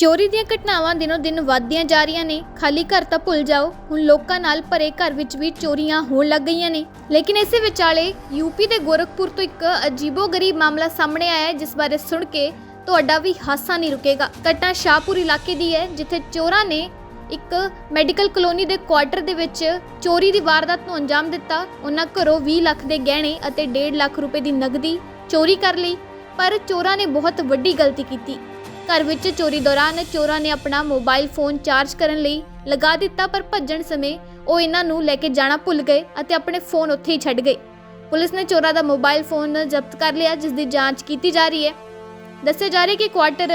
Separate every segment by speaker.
Speaker 1: ਚੋਰੀ ਦੀਆਂ ਘਟਨਾਵਾਂ ਦਿਨੋ ਦਿਨ ਵੱਧਦੀਆਂ ਜਾ ਰਹੀਆਂ ਨੇ। ਖਾਲੀ ਘਰ ਤਾਂ ਭੁੱਲ ਜਾਓ, ਹੁਣ ਲੋਕਾਂ ਨਾਲ ਭਰੇ ਘਰ ਵਿੱਚ ਵੀ ਚੋਰੀਆਂ ਹੋਣ ਲੱਗ ਗਈਆਂ ਨੇ। ਲੇਕਿਨ ਇਸੇ ਵਿਚਾਲੇ ਯੂਪੀ ਦੇ ਗੋਰਖਪੁਰ ਤੋਂ ਇੱਕ ਅਜੀਬੋ-ਗਰੀਬ ਮਾਮਲਾ ਸਾਹਮਣੇ ਆਇਆ ਹੈ, ਜਿਸ ਬਾਰੇ ਸੁਣ ਕੇ ਤੁਹਾਡਾ ਵੀ ਹਾਸਾ ਨਹੀਂ ਰੁਕੇਗਾ। ਘਟਨਾ ਸ਼ਾਹਪੁਰ ਇਲਾਕੇ ਦੀ ਹੈ, ਜਿੱਥੇ ਚੋਰਾਂ ਨੇ ਇੱਕ ਮੈਡੀਕਲ ਕਲੋਨੀ ਦੇ ਕੁਆਟਰ ਦੇ ਵਿੱਚ ਚੋਰੀ ਦੀ ਵਾਰਦਾਤ ਨੂੰ ਅੰਜਾਮ ਦਿੱਤਾ। ਉਹਨਾਂ ਘਰੋਂ 20 ਲੱਖ ਦੇ ਗਹਿਣੇ ਅਤੇ 1.5 ਲੱਖ ਰੁਪਏ ਦੀ ਨਗਦੀ ਚੋਰੀ ਕਰ ਲਈ, ਪਰ ਚੋਰਾਂ ਨੇ ਬਹੁਤ ਵੱਡੀ ਗਲਤੀ ਕੀਤੀ। ਘਰ ਵਿੱਚ ਚੋਰੀ ਦੌਰਾਨ ਚੋਰਾਂ ਨੇ ਆਪਣਾ ਮੋਬਾਈਲ ਫੋਨ ਚਾਰਜ ਕਰਨ ਲਈ ਲਗਾ ਦਿੱਤਾ, ਪਰ ਭੱਜਣ ਸਮੇਂ ਉਹ ਇਹਨਾਂ ਨੂੰ ਲੈ ਕੇ ਜਾਣਾ ਭੁੱਲ ਗਏ ਅਤੇ ਆਪਣੇ ਫੋਨ ਉੱਥੇ ਹੀ ਛੱਡ ਗਏ। ਪੁਲਿਸ ਨੇ ਚੋਰਾਂ ਦਾ ਮੋਬਾਈਲ ਫੋਨ ਜ਼ਬਤ ਕਰ ਲਿਆ, ਜਿਸ ਦੀ ਜਾਂਚ ਕੀਤੀ ਜਾ ਰਹੀ ਹੈ। ਦੱਸਿਆ ਜਾ ਰਿਹਾ ਕਿ ਕੁਆਟਰ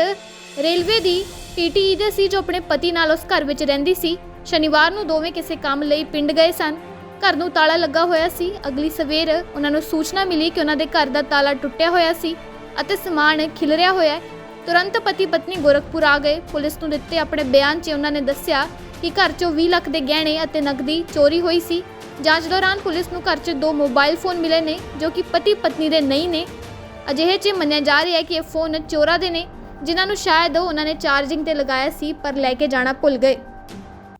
Speaker 1: ਰੇਲਵੇ ਦੀ ਟੀਟੀਈ ਦੇ ਸੀ, ਜੋ ਆਪਣੇ ਪਤੀ ਨਾਲ ਉਸ ਘਰ ਵਿੱਚ ਰਹਿੰਦੀ ਸੀ। ਸ਼ਨੀਵਾਰ ਨੂੰ ਦੋਵੇਂ ਕਿਸੇ ਕੰਮ ਲਈ ਪਿੰਡ ਗਏ ਸਨ। ਘਰ ਨੂੰ ਤਾਲਾ ਲੱਗਾ ਹੋਇਆ ਸੀ। ਅਗਲੀ ਸਵੇਰ ਉਹਨਾਂ ਨੂੰ ਸੂਚਨਾ ਮਿਲੀ ਕਿ ਉਹਨਾਂ ਦੇ ਘਰ ਦਾ ਤਾਲਾ ਟੁੱਟਿਆ ਹੋਇਆ ਸੀ ਅਤੇ ਸਮਾਨ ਖਿਲਰਿਆ ਹੋਇਆ ਹੈ। ਤੁਰੰਤ ਪਤੀ ਪਤਨੀ ਗੋਰਖਪੁਰ ਆ ਗਏ। ਪੁਲਿਸ ਨੂੰ ਦਿੱਤੇ ਆਪਣੇ ਬਿਆਨ 'ਚ ਉਹਨਾਂ ਨੇ ਦੱਸਿਆ ਕਿ ਘਰ 'ਚੋਂ 20 ਲੱਖ ਦੇ ਗਹਿਣੇ ਅਤੇ ਨਕਦੀ ਚੋਰੀ ਹੋਈ ਸੀ। ਜਾਂਚ ਦੌਰਾਨ ਪੁਲਿਸ ਨੂੰ ਘਰ 'ਚ ਦੋ ਮੋਬਾਈਲ ਫੋਨ ਮਿਲੇ ਨੇ, ਜੋ ਕਿ ਪਤੀ ਪਤਨੀ ਦੇ ਨਹੀਂ ਨੇ। ਅਜਿਹੇ 'ਚ ਮੰਨਿਆ ਜਾ ਰਿਹਾ ਹੈ ਕਿ ਇਹ ਫੋਨ ਚੋਰਾਂ ਦੇ ਨੇ, ਜਿਨ੍ਹਾਂ ਨੂੰ ਸ਼ਾਇਦ ਉਹਨਾਂ ਨੇ ਚਾਰਜਿੰਗ ਤੇ ਲਗਾਇਆ ਸੀ, ਪਰ ਲੈ ਕੇ ਜਾਣਾ ਭੁੱਲ ਗਏ।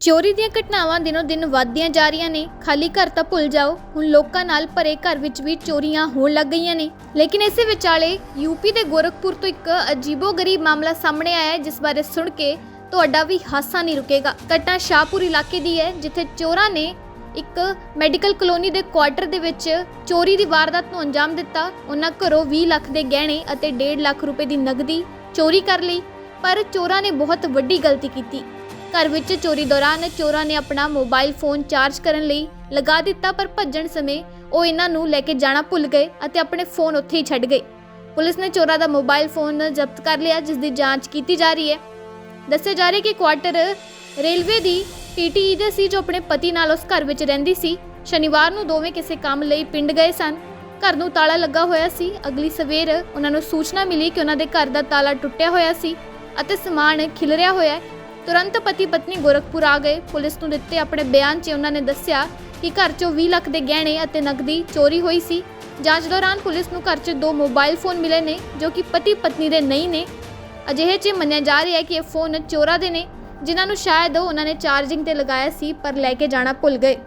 Speaker 1: ਚੋਰੀ ਦੀਆਂ ਘਟਨਾਵਾਂ ਦਿਨੋ ਦਿਨ ਵੱਧਦੀਆਂ ਜਾ ਰਹੀਆਂ ਨੇ। ਖਾਲੀ ਘਰ ਤਾਂ ਭੁੱਲ ਜਾਓ, ਹੁਣ ਲੋਕਾਂ ਨਾਲ ਭਰੇ ਘਰ ਵਿੱਚ ਵੀ ਚੋਰੀਆਂ ਹੋਣ ਲੱਗ ਗਈਆਂ ਨੇ। ਲੇਕਿਨ ਇਸੇ ਵਿਚਾਲੇ ਯੂਪੀ ਦੇ ਗੋਰਖਪੁਰ ਤੋਂ ਇੱਕ ਅਜੀਬੋ-ਗਰੀਬ ਮਾਮਲਾ ਸਾਹਮਣੇ ਆਇਆ ਹੈ, ਜਿਸ ਬਾਰੇ ਸੁਣ ਕੇ ਤੁਹਾਡਾ ਵੀ ਹਾਸਾ ਨਹੀਂ ਰੁਕੇਗਾ। ਘਟਨਾ ਸ਼ਾਹਪੁਰ ਇਲਾਕੇ ਦੀ ਹੈ, ਜਿੱਥੇ ਚੋਰਾਂ ਨੇ ਇੱਕ ਮੈਡੀਕਲ ਕਲੋਨੀ ਦੇ ਕੁਆਟਰ ਦੇ ਵਿੱਚ ਚੋਰੀ ਦੀ ਵਾਰਦਾਤ ਨੂੰ ਅੰਜਾਮ ਦਿੱਤਾ। ਉਹਨਾਂ ਘਰੋਂ 20 ਲੱਖ ਦੇ ਗਹਿਣੇ ਅਤੇ 1.5 ਲੱਖ ਰੁਪਏ ਦੀ ਨਗਦੀ ਚੋਰੀ ਕਰ ਲਈ, ਪਰ ਚੋਰਾਂ ਨੇ ਬਹੁਤ ਵੱਡੀ ਗਲਤੀ ਕੀਤੀ। ਘਰ ਵਿੱਚ ਚੋਰੀ ਦੌਰਾਨ ਚੋਰਾਂ ਨੇ ਆਪਣਾ ਮੋਬਾਈਲ ਫੋਨ ਚਾਰਜ ਕਰਨ ਲਈ ਲਗਾ ਦਿੱਤਾ, ਪਰ ਭੱਜਣ ਸਮੇਂ ਉਹ ਇਹਨਾਂ ਨੂੰ ਲੈ ਕੇ ਜਾਣਾ ਭੁੱਲ ਗਏ ਅਤੇ ਆਪਣੇ ਫੋਨ ਉੱਥੇ ਹੀ ਛੱਡ ਗਏ। ਪੁਲਿਸ ਨੇ ਚੋਰਾਂ ਦਾ ਮੋਬਾਈਲ ਫੋਨ ਜ਼ਬਤ ਕਰ ਲਿਆ, ਜਿਸ ਦੀ ਜਾਂਚ ਕੀਤੀ ਜਾ ਰਹੀ ਹੈ। ਦੱਸਿਆ ਜਾ ਰਿਹਾ ਕਿ ਕੁਆਟਰ ਰੇਲਵੇ ਦੀ ਟੀਟੀਈ ਦੇ ਸੀ, ਜੋ ਆਪਣੇ ਪਤੀ ਨਾਲ ਉਸ ਘਰ ਵਿੱਚ ਰਹਿੰਦੀ ਸੀ। ਸ਼ਨੀਵਾਰ ਨੂੰ ਦੋਵੇਂ ਕਿਸੇ ਕੰਮ ਲਈ ਪਿੰਡ ਗਏ ਸਨ। ਘਰ ਨੂੰ ਤਾਲਾ ਲੱਗਾ ਹੋਇਆ ਸੀ। ਅਗਲੀ ਸਵੇਰ ਉਹਨਾਂ ਨੂੰ ਸੂਚਨਾ ਮਿਲੀ ਕਿ ਉਹਨਾਂ ਦੇ ਘਰ ਦਾ ਤਾਲਾ ਟੁੱਟਿਆ ਹੋਇਆ ਸੀ ਅਤੇ ਸਮਾਨ ਖਿਲਰਿਆ ਹੋਇਆ ਹੈ। ਤੁਰੰਤ ਪਤੀ ਪਤਨੀ ਗੋਰਖਪੁਰ ਆ ਗਏ। ਪੁਲਿਸ ਨੂੰ ਦਿੱਤੇ ਆਪਣੇ ਬਿਆਨ 'ਚ ਉਹਨਾਂ ਨੇ ਦੱਸਿਆ ਕਿ ਘਰ 'ਚੋਂ 20 ਲੱਖ ਦੇ ਗਹਿਣੇ ਅਤੇ ਨਕਦੀ ਚੋਰੀ ਹੋਈ ਸੀ। ਜਾਂਚ ਦੌਰਾਨ ਪੁਲਿਸ ਨੂੰ ਘਰ 'ਚ ਦੋ ਮੋਬਾਈਲ ਫੋਨ ਮਿਲੇ ਨੇ, ਜੋ ਕਿ ਪਤੀ ਪਤਨੀ ਦੇ ਨਹੀਂ ਨੇ। ਅਜਿਹੇ 'ਚ ਮੰਨਿਆ ਜਾ ਰਿਹਾ ਹੈ ਕਿ ਇਹ ਫੋਨ ਚੋਰਾਂ ਦੇ ਨੇ, ਜਿਨ੍ਹਾਂ ਨੂੰ ਸ਼ਾਇਦ ਉਹਨਾਂ ਨੇ ਚਾਰਜਿੰਗ ਤੇ ਲਗਾਇਆ ਸੀ, ਪਰ ਲੈ ਕੇ ਜਾਣਾ ਭੁੱਲ ਗਏ।